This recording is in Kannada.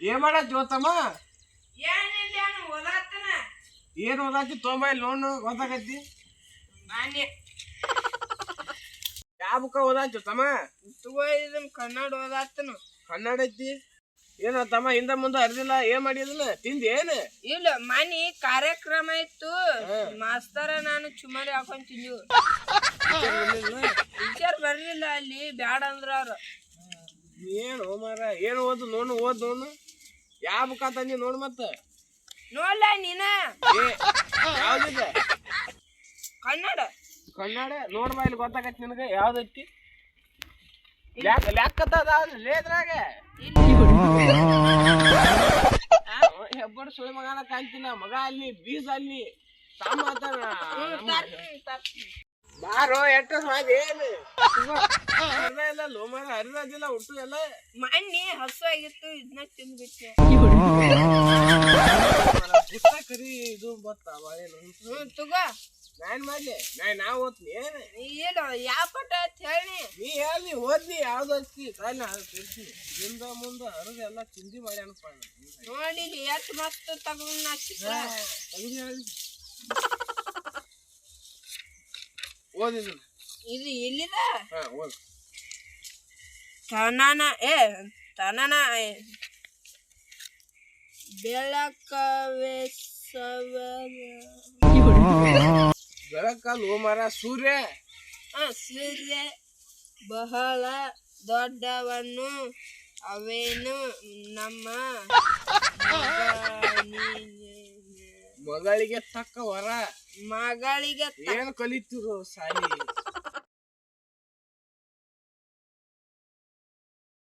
ಏನ್ ಮಾಡ ಜೋತಮ್ಮ? ಏನ್ ಓದಾತಿ? ತೊಂಬೈ ಲೋನ್ ಓದಾಕತ್ತಿ ಯಾವ ಬುಕ್ಕ ಓದಾತಿ ಜೋತಮ್ಮ? ಕನ್ನಡ ಓದಾತನ. ಕನ್ನಡ ಐತಿ. ಏನ ತಮ್ಮ ಹಿಂದ ಮುಂದೆ ಅರ್ದಿಲ್ಲ ಏನ್ ಮಾಡಿದಿಲ್ಲ ತಿಂದ ಏನ್? ಇಲ್ಲ ಮನಿ ಕಾರ್ಯಕ್ರಮ ಇತ್ತು. ಮಾಸ್ತರ ನಾನು ಚುಮಾರಿ ಹಾಕೊಂಡ್ ತಿಂದು ಟೀಚರ್ ಬರ್ಲಿಲ್ಲ ಅಲ್ಲಿ ಬ್ಯಾಡ ಅಂದ್ರ ಅವ್ರು. ಏನು ಮಾರ ಏನು ಓದು ನೋಡು ಓದ್ ನೋಡು ಯಾವ ಬುಕ್ಕ ತಂದಿ ನೋಡು ಮತ್ತ. ನೋಡ್ಲ ನೀನ? ಯಾವ್ದಿದೆ? ಕನ್ನಡ. ಕನ್ನಡ? ನೋಡ್ಬಾ ಇಲ್ಲಿ ಗೊತ್ತಾಗತ್ತೆ ನಿನಗೆ ಯಾವ್ದೈತಿ? ಲ್ಯಾಕ್ಕತ್ತ ಲೇದ್ರಾಗ. ಹೆಬ್ಬಡು ಸುಳಿ ಮಗನ ಕಾಣ್ತಿಲ್ಲ. ಮಗ ಅಲ್ಲಿ ಬೀಜ ಅಲ್ಲಿ. ತಮ್ಮ ಬಾರೋ ಎಟ್ಟ ಮಾಡಿ ಏನು? ಇಲ್ಲ ಲೋಮರ ಹರಿದಾಗಿಲ್ಲ ಹುಟ್ಟು ಎಲ್ಲ ಮಣ್ಣಿ ಹಸು ಆಗಿತ್ತು ಇದನ್ನ ತಿಂದ್ಬಿಟ್ಟೆ ಕರಿ ಇದು ಬರ್ತಾವ ಹ್ಮ್ ತಗೋ. ನಾನ್ ಮಾಡ್ಲಿ ನಾ ನಾ ಓದ್ನಿ ಏನು? ಯಾವ ಪಟ ಅಂತ ಹೇಳಿ. ನೀ ಹೇಳಿ ಓದ್ನಿ ಯಾವ್ದು ಹಚ್ಚಿ ತಾಯಿ ತಿಂತೀನಿ. ಹಿಂದ ಮುಂದ ಹರಿದು ಎಲ್ಲ ಚಿಂದಿ ಮಾಡಿ ಅನ್ಪ ನೋಡಿ ಎಷ್ಟು ಮಸ್ತ್ ತಗೊಂಡ್ ಓದಿದ್ದು ಇದು ಎಲ್ಲಿದ? ಹಾ ಓದ್. ತನನ ಏ ತನನ ಬೆಳಕವೇ ಬೆಳಕಲ್ಲಿ ಮರ ಸೂರ್ಯ. ಸೂರ್ಯ ಬಹಳ ದೊಡ್ಡವನು ಅವೇನು ನಮ್ಮ ಮಗಳಿಗೆ ತಕ್ಕ ವರ. ಮಗಳಿಗೆ ಏನ್ ಕಲಿತಿರು ಸಾಲಿ?